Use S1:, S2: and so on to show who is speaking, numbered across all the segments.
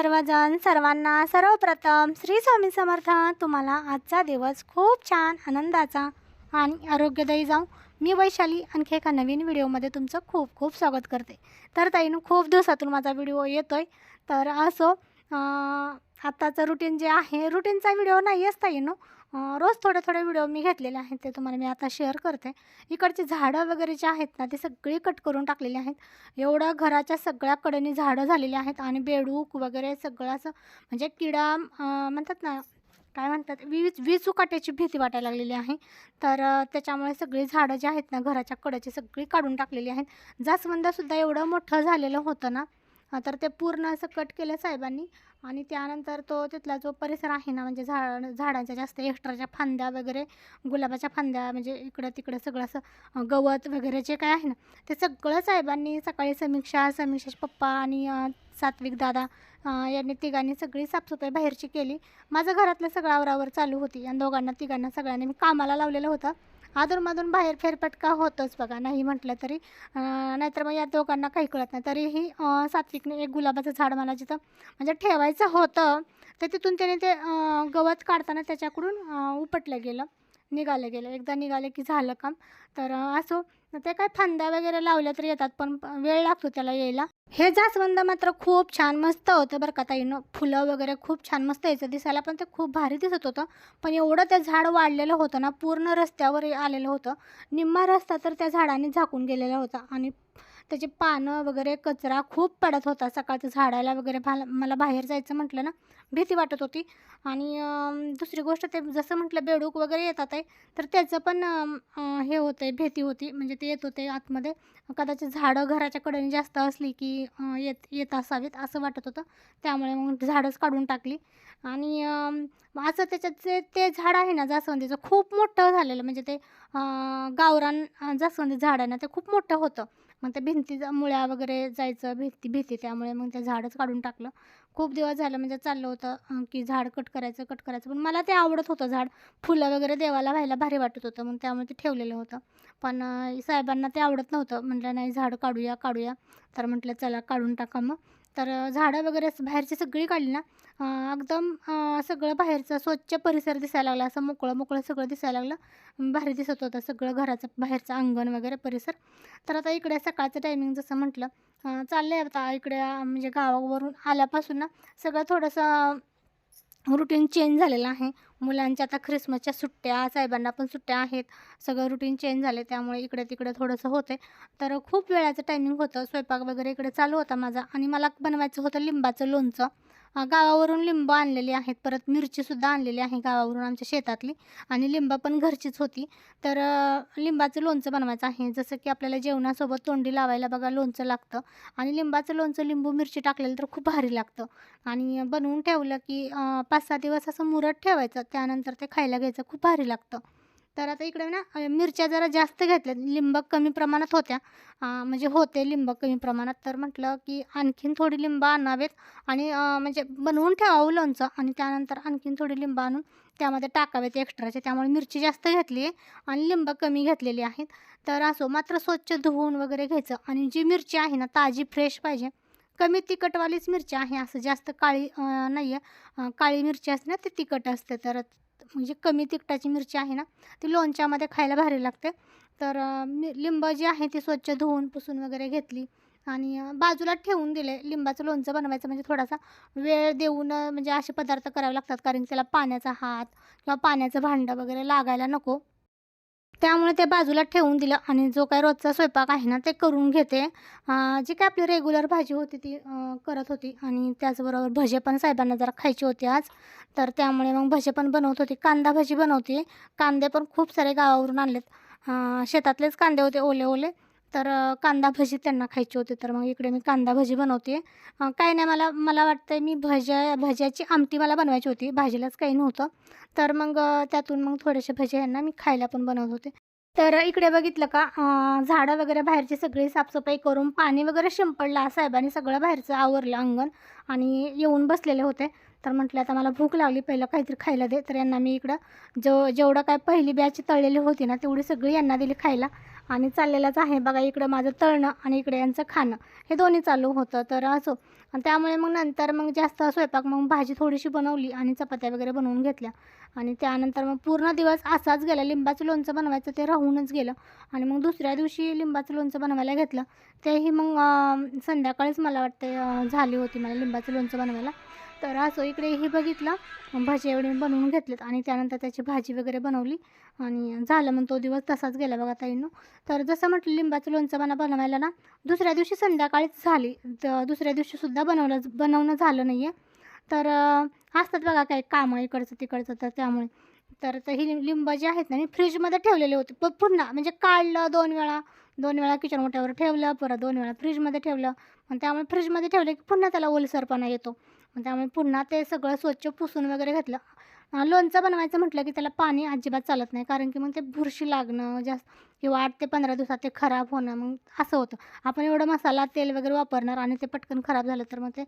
S1: सर्वजण सर्वांना सर्वप्रथम श्री स्वामी समर्थ. तुम्हाला आजचा दिवस खूप छान आनंदाचा आणि आरोग्यदायी जाऊ मी वैशाली आणखी एका नवीन व्हिडिओमध्ये तुमचं खूप खूप स्वागत करते. तर ताईनं खूप दिवसातून माझा व्हिडिओ येतो आहे तर असो आत्ताचं रुटीन जे आहे रुटीनचा व्हिडिओ नाही आहेच ताईनं. रोज थोडे थोडे व्हिडिओ मी घेतलेले आहेत ते तुम्हाला मी आता शेअर करते. इकडची झाडं वगैरे जे आहेत ना ते सगळी कट करून टाकलेली आहेत. एवढं घराच्या सगळ्याकडेने झाडं झालेली आहेत आणि बेडूक वगैरे सगळं असं म्हणजे किडा म्हणतात ना काय म्हणतात वीज विचुकाट्याची भीती वाटायला लागलेली आहे. तर त्याच्यामुळे सगळी झाडं जी आहेत ना घराच्या कडेची सगळी काढून टाकलेली आहेत. जास्वंदसुद्धा एवढं मोठं झालेलं होतं ना तर ते पूर्ण असं कट केलं साहेबांनी आणि त्यानंतर तो तिथला जो परिसर आहे ना म्हणजे झाड झाडांच्या जास्त एक्स्ट्राच्या फांद्या वगैरे गुलाबाच्या फांद्या म्हणजे इकडं तिकडं सगळं असं गवत वगैरे जे काय आहे ना ते सगळं साहेबांनी सकाळी समीक्षा समीक्षाचे पप्पा आणि सात्विक दादा यांनी तिघांनी सगळी साफसफाई बाहेरची केली. माझं घरातलं सगळं आवरावर चालू होती. आणि दोघांना तिघांना सगळ्यांनी मी कामाला लावलेलं होतं. अधूनमधून बाहेर फेरफटका होतोच बघा. नाही म्हटलं तरी नाहीतर मग या दोघांना काही कळत नाही. तरीही सात्विकने एक गुलाबाचं झाड मला जिथं म्हणजे ठेवायचं होतं तर तिथून त्याने ते गवत काढताना त्याच्याकडून उपटलं गेलं निघालं गेलं. एकदा निघालं की झालं काम. तर असो ते काय फांद्या वगैरे लावल्या तर येतात पण वेळ लागतो त्याला यायला. हे जास्वंद मात्र खूप छान मस्त होतं बरं का ताईनं फुलं वगैरे खूप छान मस्त यायचं. दिसायला पण ते खूप भारी दिसत होतं. पण एवढं ते झाड वाढलेलं होतं ना पूर्ण रस्त्यावर आलेलं होतं. निम्मा रस्ता तर त्या झाडाने झाकून गेलेला होता. आणि त्याची पानं वगैरे कचरा खूप पडत होता. सकाळचं झाडायला वगैरे भाला मला बाहेर जायचं म्हटलं ना भीती वाटत होती. आणि दुसरी गोष्ट ते जसं म्हटलं बेडूक वगैरे येतात आहे तर त्याचं पण हे होतं आहे भीती होती. म्हणजे ते येत होते आतमध्ये. कदाचित झाडं घराच्या कडेने जास्त असली की येत येत असावेत असं वाटत होतं. त्यामुळे मग झाडंच काढून टाकली. आणि असं त्याच्यात जे ते झाड आहे ना जास्वंदीचं खूप मोठं झालेलं. म्हणजे ते गावरान जास्वंदी झाड आहे ना ते खूप मोठं होतं. मग त्या भिंती मुळ्या वगैरे जायचं भीती भीती त्यामुळे मग ते झाडच काढून टाकलं. खूप दिवस झालं म्हणजे चाललं होतं की झाड कट करायचं कट करायचं. पण मला ते आवडत होतं झाड. फुलं वगैरे देवाला व्हायला भारी वाटत होतं मग त्यामुळे ते ठेवलेलं होतं. पण साहेबांना ते आवडत नव्हतं. म्हटलं नाही झाड काढूया काढूया. तर म्हटलं चला काढून टाका मग. तर झाडं वगैरे असं बाहेरची सगळी काढली ना एकदम सगळं बाहेरचं स्वच्छ परिसर दिसायला लागला. असं मोकळं मोकळं सगळं दिसायला लागलं. भारी दिसत होतं सगळं घराचं बाहेरचं अंगण वगैरे परिसर. तर आता इकडे सकाळचं टायमिंग जसं म्हटलं चाललं आहे आता इकडे म्हणजे गावावरून आल्यापासून ना सगळं थोडंसं रुटीन चेंज झालेलं आहे. मुलांच्या आता ख्रिसमसच्या सुट्ट्या साहेबांना पण सुट्ट्या आहेत. सगळं रुटीन चेंज झाले त्यामुळे इकडे तिकडे थोडंसं होते तर खूप वेळाचं टायमिंग होतं. स्वयंपाक वगैरे इकडे चालू होता माझा आणि मला बनवायचं होतं लिंबाचं लोणचं. गावावरून लिंब आणलेली आहेत. परत मिरचीसुद्धा आणलेली आहे गावावरून आमच्या शेतातली. आणि लिंबा पण घरचीच होती. तर लिंबाचं लोणचं बनवायचं आहे. जसं की आपल्याला जेवणासोबत तोंडी लावायला बघा लोणचं लागतं. आणि लिंबाचं लोणचं लिंबू मिरची टाकलेलं तर खूप भारी लागतं. आणि बनवून ठेवलं की पाच सहा दिवस असं मुरत ठेवायचं. त्यानंतर ते खायला घ्यायचं. खूप भारी लागतं. तर आता इकडे ना मिरच्या जरा जास्त घेतल्या लिंब कमी प्रमाणात होत्या. म्हणजे होते लिंब कमी प्रमाणात. तर म्हटलं की आणखीन थोडी लिंब आणावेत आणि म्हणजे बनवून ठेवावं लोणचं आणि त्यानंतर आणखीन थोडी लिंब आणून त्यामध्ये टाकावेत एक्स्ट्राचे. त्यामुळे मिरची जास्त घेतली आहे आणि लिंब कमी घेतलेली आहेत. तर असो मात्र स्वच्छ धुवून वगैरे घ्यायचं आणि जी मिरची आहे ना ताजी फ्रेश पाहिजे. कमी तिखटवालीच मिरची आहे असं जास्त काळी नाही आहे काळी मिरची असते ना ती तिखट असते. तर म्हणजे कमी तिखटाची मिरची आहे ना ती लोणच्यामध्ये खायला भारी लागते. तर लिंब जी आहे ती स्वच्छ धुवून पुसून वगैरे घेतली. आणि बाजूला ठेवून दिले. लिंबाचं लोणचं बनवायचं म्हणजे थोडासा वेळ देऊन म्हणजे असे पदार्थ करावे लागतात. कारण त्याला पाण्याचा हात किंवा पाण्याचं भांडं वगैरे लागायला नको. त्यामुळे ते बाजूला ठेवून दिलं आणि जो काय रोजचा स्वयंपाक आहे ना ते करून घेते. जी काय आपली रेग्युलर भाजी होती ती करत होती आणि त्याचबरोबर भजे पण साहेबांना जरा खायची होती आज. तर त्यामुळे मग भजे पण बनवत होती कांदा भजी बनवते. कांदे पण खूप सारे गावावरून आणलेत. शेतातलेच कांदे होते ओले ओले तर कांदा भजी त्यांना खायची होती. तर मग इकडे मी कांदा भजी बनवते. काही नाही मला मला वाटतं मी भज्या भज्याची आमटी मला बनवायची होती. भाजीलाच काही नव्हतं. तर मग त्यातून मग थोडेसे भज्या यांना मी खायला पण बनवत होते. तर इकडे बघितलं का झाडं वगैरे बाहेरची सगळी साफसफाई करून पाणी वगैरे शिंपडलं. साहेबांनी सगळं बाहेरचं आवरलं अंगण आणि येऊन बसलेले होते. तर म्हटलं आता मला भूक लागली पहिलं काहीतरी खायला दे. तर यांना मी इकडं जो जेवढं काय पहिली बॅच तळलेली होती ना तेवढी सगळी यांना दिली खायला. आणि चाललेलंच आहे बघा इकडं माझं तळणं आणि इकडे यांचं खाणं. हे दोन्ही चालू होतं. तर असो. आणि त्यामुळे मग नंतर मग जास्त स्वयंपाक मग भाजी थोडीशी बनवली आणि चपात्या वगैरे बनवून घेतल्या. आणि त्यानंतर मग पूर्ण दिवस असाच गेला. लिंबाचं लोणचं बनवायचं ते राहूनच गेलं. आणि मग दुसऱ्या दिवशी लिंबाचं लोणचं बनवायला घेतलं. तेही मग संध्याकाळीच मला वाटते झाली होती मला लिंबाचं लोणचं बनवायला. तर असं इकडेही बघितलं भाजी एवढे बनवून घेतलेत आणि त्यानंतर त्याची भाजी वगैरे बनवली आणि झालं मग तो दिवस तसाच गेला बघा ताईंनो. तर जसं म्हटलं लिंबाचं लोणचं मला बनवायला ना दुसऱ्या दिवशी संध्याकाळीच झाली. तर दुसऱ्या दिवशीसुद्धा बनवलं बनवणं झालं नाही आहे तर असतात बघा काही कामं इकडचं तिकडचं तर त्यामुळे. तर ही लिं- लिंब जे आहेत ना मी फ्रीजमध्ये ठेवलेले होते. प पुन्हा म्हणजे काढलं दोन वेळा दोन वेळा किचन ओट्यावर ठेवलं परत दोन वेळा फ्रीजमध्ये ठेवलं. आणि त्यामुळे फ्रीजमध्ये ठेवलं की पुन्हा त्याला ओलसरपणा येतो. मग त्यामुळे पुन्हा ते सगळं स्वच्छ पुसून वगैरे घेतलं. लोणचं बनवायचं म्हटलं की त्याला पाणी अजिबात चालत नाही कारण की मग ते बुरशी लागणं जास्त किंवा आठ ते पंधरा दिवसात ते खराब होणं मग असं होतं. आपण एवढं मसाला तेल वगैरे वापरणार आणि ते पटकन खराब झालं तर मग ते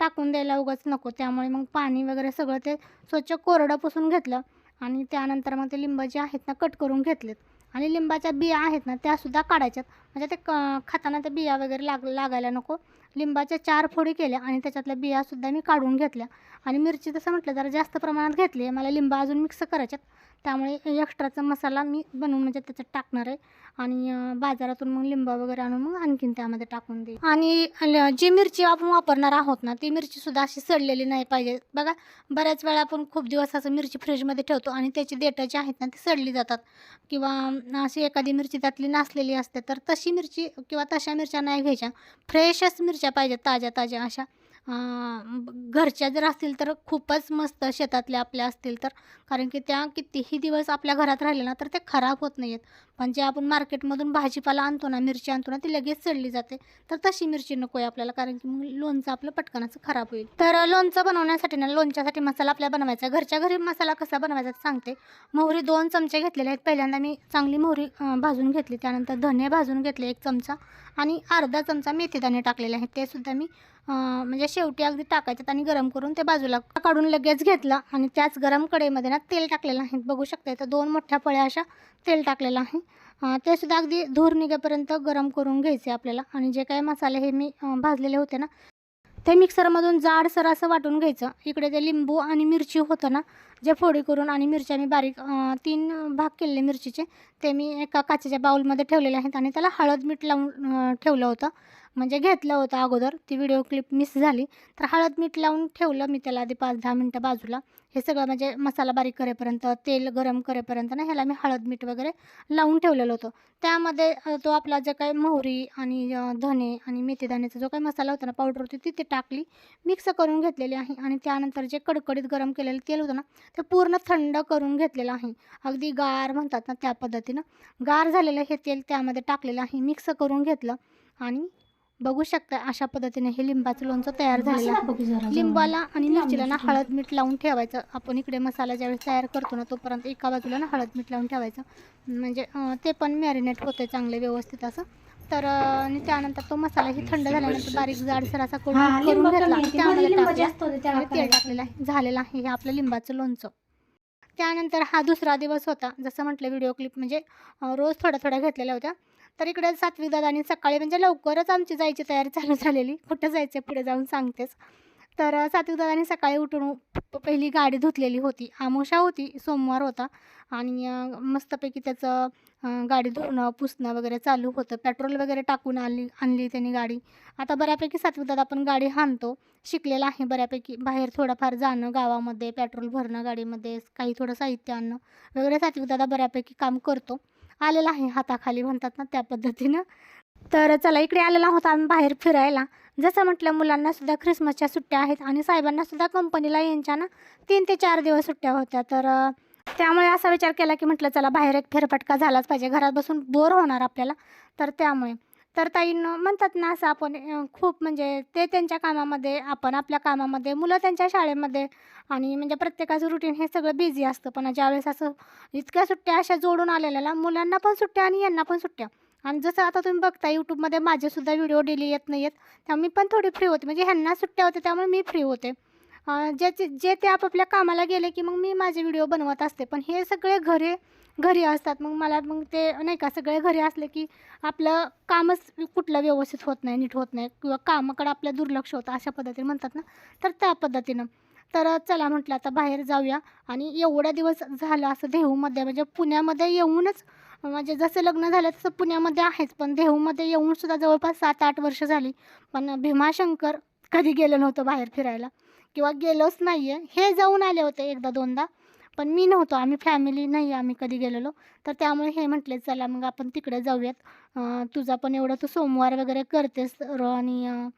S1: टाकून द्यायला उगाच नको. त्यामुळे मग पाणी वगैरे सगळं ते स्वच्छ कोरडं पुसून घेतलं आणि त्यानंतर मग ते लिंब जे आहेत ना कट करून घेतलेत. आणि लिंबाच्या बिया आहेत ना त्यासुद्धा काढायच्यात. म्हणजे ते क खाताना त्या बिया वगैरे लाग लागायला नको. लिंबाच्या चार फोडी केल्या आणि त्याच्यातल्या बियासुद्धा मी काढून घेतल्या. आणि मिरची तसं म्हटलं जरा जास्त प्रमाणात घेतली आहे. मला लिंबा अजून मिक्स करायच्यात. त्यामुळे एक्स्ट्राचा मसाला मी बनवून म्हणजे त्याच्यात टाकणार आहे. आणि बाजारातून मग लिंबा वगैरे आणून मग आणखीन त्यामध्ये टाकून देईल. आणि जी मिरची आपण वापरणार आहोत ना ती मिरचीसुद्धा अशी सडलेली नाही पाहिजे. बघा बऱ्याच वेळा आपण खूप दिवस असं मिरची फ्रीजमध्ये ठेवतो आणि त्याची देठं जी आहेत ना ती सडली जातात. किंवा अशी एखादी मिरची त्यातली नासलेली असते तर तशी तशी मिरची किंवा तशा मिरच्या नाही घ्यायच्या. फ्रेशच मिरच्या पाहिजेत ताज्या ताज्या अशा. अं, घरच्या जर असतील तर खूपच मस्त शेतातल्या आपल्या असतील तर. कारण की त्या कितीही दिवस आपल्या घरात राहिले ना तर ते खराब होत नाही आहेत पण जे आपण मार्केटमधून भाजीपाला आणतो ना मिरची आणतो ना ती लगेच सडली जाते. तर तशी मिरची नको आहे आपल्याला कारण की मग लोणचं आपलं पटकन असं खराब होईल. तर लोणचं बनवण्यासाठी ना लोणच्यासाठी मसाला आपल्याला बनवायचा आहे. घरच्या घरी मसाला कसा बनवायचा ते सांगते. मोहरी दोन चमचे घेतलेले आहेत. पहिल्यांदा मी चांगली मोहरी अं, भाजून घेतली. त्यानंतर धने भाजून घेतले एक चमचा आणि अर्धा चमचा मेथीदाणे टाकलेले आहेत. ते सुद्धा मी म्हणजे शेवटी अगदी टाकायच्यात आणि गरम करून ते बाजूला काढून लगेच घेतलं आणि त्याच गरम कढईमध्ये ना तेल टाकलेलं आहे. बघू शकता तर दोन मोठ्या पळ्या अशा तेल टाकलेलं आहे. ते सुद्धा अगदी धूर निघेपर्यंत गरम करून घ्यायचे आपल्याला आणि जे काही मसाले हे मी भाजलेले होते ना ते मिक्सरमधून जाडसर असं वाटून घ्यायचं. इकडे ते लिंबू आणि मिरची होतं ना जे फोडी करून आणि मिरच्या मी बारीक तीन भाग केलेले मिरचीचे ते मी एका काचेच्या बाऊलमध्ये ठेवलेले आहेत आणि त्याला हळद मीठ लावून ठेवलं होतं. म्हणजे घेतलं होतं अगोदर ती व्हिडिओ क्लिप मिस झाली. तर हळद मीठ लावून ठेवलं मी त्याला आधी पाच दहा मिनटं बाजूला. हे सगळं म्हणजे मसाला बारीक करेपर्यंत तेल गरम करेपर्यंत ना ह्याला मी हळद मीठ वगैरे लावून ठेवलेलं होतं. त्यामध्ये तो आपला जे काही मोहरी आणि धने आणि मेथीदाण्याचा जो काही मसाला होता ना पावडर होती ती ते टाकली मिक्स करून घेतलेली आहे. आणि त्यानंतर जे कडकडीत गरम केलेलं तेल होतं ना ते पूर्ण थंड करून घेतलेलं आहे. अगदी गार म्हणतात ना त्या पद्धतीनं. गार झालेलं हे तेल त्यामध्ये टाकलेलं आहे मिक्स करून घेतलं. आणि बघू शकता अशा पद्धतीने हे लिंबाचं लोणचं तयार झालेलं आहे लिंबाला आणि मिरचीला ना हळद मीठ लावून ठेवायचं. आपण इकडे मसाला ज्यावेळेस तयार करतो ना तोपर्यंत एका बाजूला ना हळद मीठ लावून ठेवायचं. म्हणजे ते पण मॅरिनेट होते चांगले व्यवस्थित असं. तर आणि त्यानंतर तो मसाला ही थंड झाल्यानंतर बारीक जाडसर असा करून करून घेतला. त्यामध्ये टाकला तेल टाकलेलं आहे. झालेलं आहे हे आपलं लिंबाचं लोणचं. त्यानंतर हा दुसरा दिवस होता. जसं म्हटलं व्हिडिओ क्लिप म्हणजे रोज थोड्या थोड्या घेतलेल्या होत्या. तर इकडे सातवी दादानी सकाळी म्हणजे लवकरच आमची जायची तयारी चालू झालेली. कुठं जायचं पुढे जाऊन सांगतेच. तर सातवी सात्विक दादानी सकाळी उठून पहिली गाडी धुतलेली होती. आमोशा होती सोमवार होता. आणि मस्तपैकी त्याचं गाडी धुणं पुसणं वगैरे चालू होतं. पेट्रोल वगैरे टाकून आली आणली त्यांनी गाडी. आता बऱ्यापैकी सात्विक दादा पण गाडी हाणतो. शिकलेला आहे बऱ्यापैकी. बाहेर थोडंफार जाणं गावामध्ये पेट्रोल भरणं गाडीमध्ये काही थोडं साहित्य आणणं वगैरे सात्विक दादा बऱ्यापैकी काम करतो. आलेला आहे हाताखाली म्हणतात ना त्या पद्धतीनं. तर चला इकडे आलेला होता आम्ही बाहेर फिरायला. जसं म्हटलं मुलांना सुद्धा ख्रिसमसच्या सुट्ट्या आहेत आणि साहेबांना सुद्धा कंपनीला यांच्या ना तीन ते चार दिवस सुट्ट्या होत्या. तर त्यामुळे असा विचार केला की म्हटलं चला बाहेर एक फेरफटका झालाच पाहिजे. घरात बसून बोर होणार आपल्याला. तर त्यामुळे. तर ताईनं म्हणतात ना असं आपण खूप म्हणजे ते त्यांच्या कामामध्ये आपण आपल्या कामामध्ये मुलं त्यांच्या शाळेमध्ये आणि म्हणजे प्रत्येकाचं रुटीन हे सगळं बिझी असतं. पण ज्यावेळेस असं इतक्या सुट्ट्या अशा जोडून आलेल्या ना मुलांना पण सुट्ट्या आणि यांना पण सुट्ट्या. आणि जसं आता तुम्ही बघता यूट्यूबमध्ये माझेसुद्धा व्हिडिओ डेली येत नाही आहेत त्यामुळे मी पण थोडी फ्री होते. म्हणजे ह्यांना सुट्ट्या होते त्यामुळे मी फ्री होते. ज्याचे जे ते आपापल्या कामाला गेले की मग मी माझे व्हिडिओ बनवत असते. पण हे सगळे घरे घरी असतात मग मला मग ते नाही का सगळे घरी असले की आपलं कामच कुठलं व्यवस्थित होत नाही नीट होत नाही किंवा कामाकडं आपलं दुर्लक्ष होतं अशा पद्धतीने म्हणतात ना. तर त्या पद्धतीनं. तर चला म्हटलं आता बाहेर जाऊया आणि एवढ्या दिवस झालं असं देहूमध्ये म्हणजे पुण्यामध्ये येऊनच म्हणजे जसं लग्न झालं तसं पुण्यामध्ये आहेच पण देहूमध्ये येऊनसुद्धा जवळपास सात आठ वर्ष झाली. पण भीमाशंकर कधी गेलं नव्हतं बाहेर फिरायला किंवा गेलोच नाही आहे हे जाऊन आले होते एकदा दोनदा. पण मी नव्हतो. आम्ही फॅमिली नाही आम्ही कधी गेलेलो. तर त्यामुळे हे म्हटले चला मग आपण तिकडे जाऊयात. तुझा पण एवढं तू सोमवार वगैरे करतेस र आणि अं,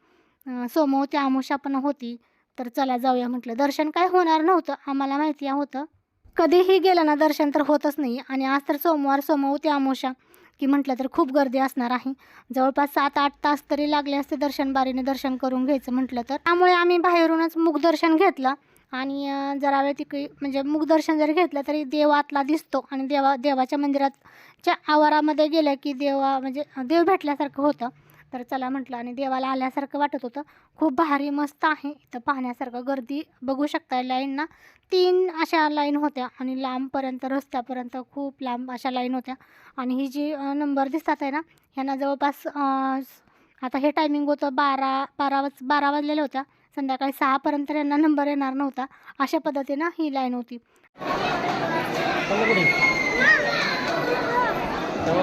S1: अं, सोमवती आमुषा पण होती. तर चला जाऊया म्हटलं. दर्शन काय होणार नव्हतं आम्हाला माहिती होतं. कधीही गेलं ना दर्शन तर होतच नाही. आणि आज तर सोमवार सोमवती आमोशा की म्हटलं तर खूप गर्दी असणार आहे. जवळपास सात आठ तास तरी लागले असते दर्शनबारीने दर्शन करून घ्यायचं म्हटलं तर. त्यामुळे आम्ही बाहेरूनच मुखदर्शन घेतलं. आणि जरा वेळ तिकडे म्हणजे मुखदर्शन जरी घेतलं तरी देव आतला दिसतो आणि देवा देवाच्या मंदिराच्या आवारामध्ये गेलं की देवा म्हणजे देव भेटल्यासारखं होतं. तर चला म्हटलं आणि देवाला आल्यासारखं वाटत होतं. खूप भारी मस्त आहे. इथं पाहण्यासारखं गर्दी बघू शकता लाईन ना. तीन अशा लाईन होत्या आणि लांबपर्यंत रस्त्यापर्यंत खूप लांब अशा लाईन होत्या. आणि ही जी नंबर दिसतात आहे ना ह्यांना जवळपास आता हे टायमिंग होतं बारा बारा वाज बारा वाजलेल्या होत्या. संध्याकाळी सहापर्यंत यांना नंबर येणार नव्हता. अशा पद्धतीनं ही लाईन होती.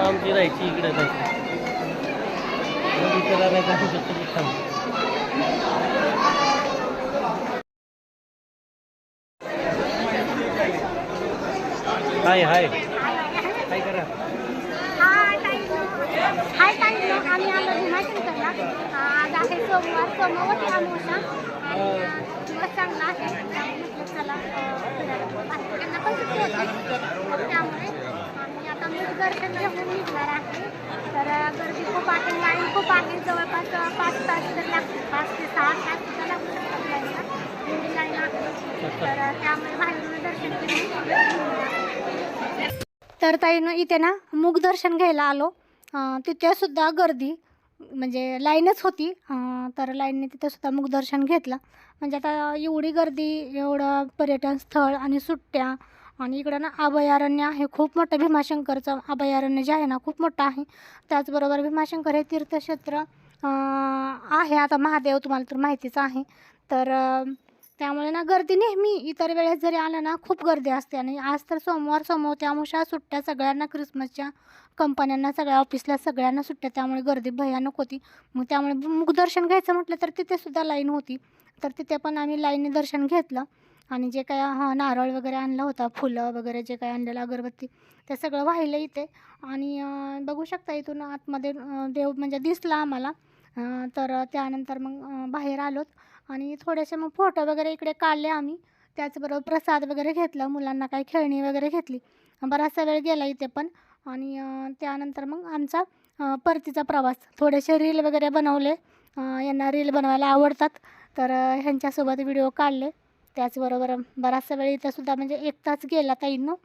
S2: आमची राहायची इकडे हाय हाय. काय करा
S1: हाय ताई आम्ही आलो भीमाशंकरला आज आहे सोमवार सोमवती अमावस्या आणि दिवस चांगला आहे त्यामुळे चला अ, पण सुट्टी होती त्यामुळे आम्ही आता मी दर्शन घेऊन निघणार आहे तर गर्दी खूप आहे लाईन खूप आहे जवळपास पाच तास तर लागतील पाच ते सहा तास सुद्धा लागू शकतात लाईनला एवढी लाईन आहे तर त्यामुळे बाहेरून दर्शन घेऊन तर ताईनं इथे ना मुखदर्शन घ्यायला आलो. अं, तिथे सुद्धा गर्दी. म्हणजे लाईनच होती. तर लाईनने तिथे सुद्धा मुखदर्शन घेतलं. म्हणजे आता एवढी गर्दी एवढं पर्यटन स्थळ आणि सुट्ट्या आणि इकडं ना अभयारण्य आहे. खूप मोठं भीमाशंकरचं अभयारण्य जे आहे ना खूप मोठं आहे. त्याचबरोबर भीमाशंकर हे तीर्थक्षेत्र आहे. आता महादेव तुम्हाला तर माहितीच आहे. तर त्यामुळे ना गर्दी नेहमी इतर वेळेस जरी आलं ना खूप गर्दी असते. आणि आज तर सोमवार समोर त्यामुळे सुट्ट्या सगळ्यांना क्रिसमसच्या कंपन्यांना सगळ्या ऑफिसला सगळ्यांना सुट्ट्या त्यामुळे गर्दी भयानक होती. मग त्यामुळे मुखदर्शन घ्यायचं म्हटलं तर तिथेसुद्धा लाईन होती. तर तिथे पण आम्ही लाईनने दर्शन घेतलं. आणि जे काय हा नारळ वगैरे आणलं होता फुलं वगैरे जे काय आणलेलं अगरबत्ती ते सगळं वाहिलं इथे. आणि बघू शकता इथून आतमध्ये देव म्हणजे दिसला आम्हाला. तर त्यानंतर मग बाहेर आलोत. आणि थोडेसे मग फोटो वगैरे इकडे काढले आम्ही. त्याचबरोबर प्रसाद वगैरे घेतला मुलांना काही खेळणी वगैरे घेतली. बराचसा वेळ गेला इथे पण. आणि त्यानंतर मग आमचा परतीचा प्रवास. थोडेसे रील वगैरे बनवले. यांना रील बनवायला आवडतात. तर ह्यांच्यासोबत व्हिडिओ काढले. त्याचबरोबर बराचसा वेळ इथंसुद्धा म्हणजे एक तास गेला ताईंनो.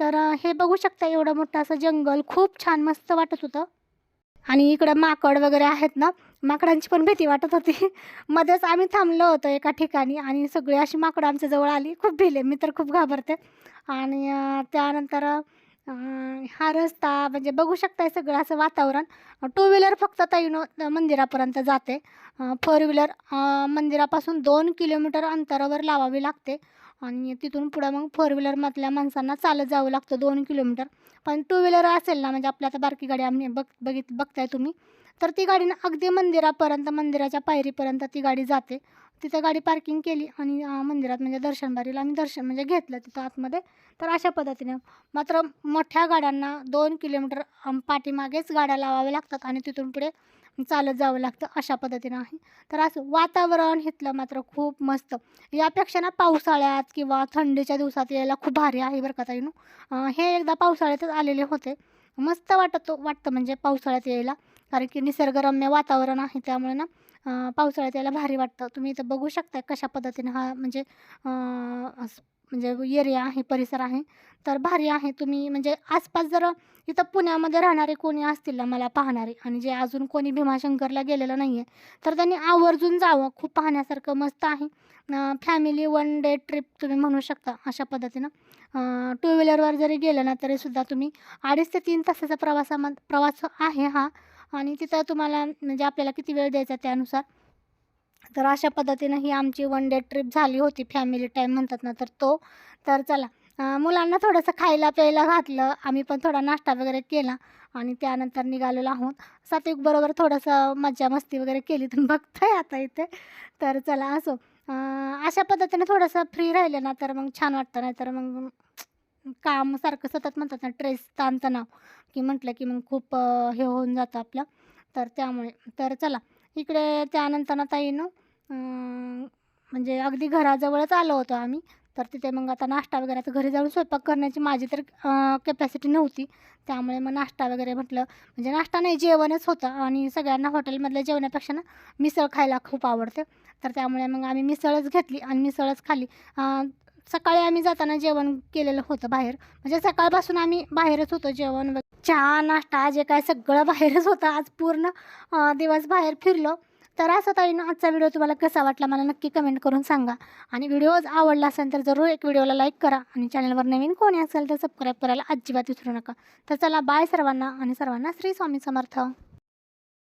S1: तर हे बघू शकता एवढं मोठं असं जंगल. खूप छान मस्त वाटत होतं. आणि इकडं माकड वगैरे आहेत ना माकडांची पण भीती वाटत होती. मध्येच आम्ही थांबलो होतो एका ठिकाणी आणि सगळी अशी माकडं आमच्या जवळ आली. खूप भिले. मी तर खूप घाबरते. आणि त्यानंतर हा रस्ता म्हणजे बघू शकताय सगळं असं वातावरण. टू व्हीलर फक्त ताईनो मंदिरापर्यंत जाते. फोर व्हीलर मंदिरापासून दोन किलोमीटर अंतरावर लावावी लागते. आणि तिथून पुढं मग फोर व्हीलरमधल्या माणसांना चालत जावं लागतं दोन किलोमीटर. पण टू व्हीलर असेल ना म्हणजे आपल्या आता बारकी गाडी आम्ही बघ बघित बघताय तुम्ही. तर ती गाडी ना अगदी मंदिरापर्यंत मंदिराच्या पायरीपर्यंत ती गाडी जाते. तिथं गाडी पार्किंग केली आणि मंदिरात म्हणजे दर्शनबारीला आम्ही दर्शन म्हणजे घेतलं तिथं आतमध्ये. तर अशा पद्धतीने मात्र मोठ्या गाड्यांना दोन किलोमीटर पाठीमागेच गाड्या लावाव्या लागतात आणि तिथून पुढे चालत जावं लागतं अशा पद्धतीनं आहे. तर असं वातावरण इथलं मात्र खूप मस्त. यापेक्षा ना पावसाळ्यात किंवा थंडीच्या दिवसात यायला खूप भारी आहे बरं का ताईनू. हे एकदा पावसाळ्यातच आलेले होते. मस्त वाटत वाटतं म्हणजे पावसाळ्यात यायला. कारण की निसर्गरम्य वातावरण आहे त्यामुळे ना पावसाळ्यात याला भारी वाटतं. तुम्ही इथं बघू शकता कशा पद्धतीने हा म्हणजे असं म्हणजे एरिया आहे परिसर आहे. तर भारी आहे तुम्ही म्हणजे आसपास जर इथं पुण्यामध्ये राहणारे कोणी असतील ना मला पाहणारे आणि जे अजून कोणी भीमाशंकरला गेलेलं नाही आहे तर त्यांनी आवर्जून जावं. खूप पाहण्यासारखं मस्त आहे. फॅमिली वन डे ट्रिप तुम्ही म्हणू शकता अशा पद्धतीनं. टू व्हीलरवर जरी गेलं ना तरीसुद्धा तुम्ही अडीच ते तीन तासाचा प्रवासामध्ये प्रवास आहे हा. आणि तिथं तुम्हाला म्हणजे आपल्याला किती वेळ द्यायचा त्यानुसार? तर अशा पद्धतीनं ही आमची वन डे ट्रिप झाली होती फॅमिली टाईम म्हणतात ना तर तो. तर चला मुलांना थोडंसं खायला प्यायला घातलं आम्ही पण थोडा नाश्ता वगैरे केला आणि त्यानंतर निघालेलो आहोत. सात्विक बरोबर थोडंसं मज्जा मस्ती वगैरे केली तुम्ही बघताय आता इथे. तर चला असो. अशा पद्धतीने थोडंसं फ्री राहिलं ना तर मग छान वाटतं नाही तर मग काम सारखं सतत म्हणतात ना ट्रेस ताणतणाव की म्हटलं की मग खूप हे होऊन जातं आपलं. तर त्यामुळे तर चला. इकडे त्यानंतर आता ताईनं म्हणजे अगदी घराजवळच आलो होतो आम्ही. तर तिथे मग आता नाश्ता वगैरे आता घरी जाऊन स्वयंपाक करण्याची माझी तर कॅपॅसिटी नव्हती. त्यामुळे मग नाश्ता वगैरे म्हटलं म्हणजे नाश्ता नाही जेवणच होतं. आणि सगळ्यांना हॉटेलमधल्या जेवणापेक्षा ना मिसळ खायला खूप आवडते. तर त्यामुळे मग आम्ही मिसळच घेतली आणि मिसळच खाल्ली. सकाळी आम्ही जाताना जेवण केलेलं होतं बाहेर. म्हणजे सकाळपासून आम्ही बाहेरच होतो जेवण चहा नाश्ता जे काय सगळं बाहेरच होतं. आज पूर्ण दिवस बाहेर फिरलो. तर असं ताईनं आजचा व्हिडिओ तुम्हाला कसा वाटला मला नक्की कमेंट करून सांगा. आणि व्हिडिओ आवडला असेल तर जरूर एक व्हिडिओला लाईक करा. आणि चॅनलवर नवीन कोणी असेल तर सबस्क्राईब करायला अजिबात विसरू नका. तर चला बाय सर्वांना आणि सर्वांना श्री स्वामी समर्थ.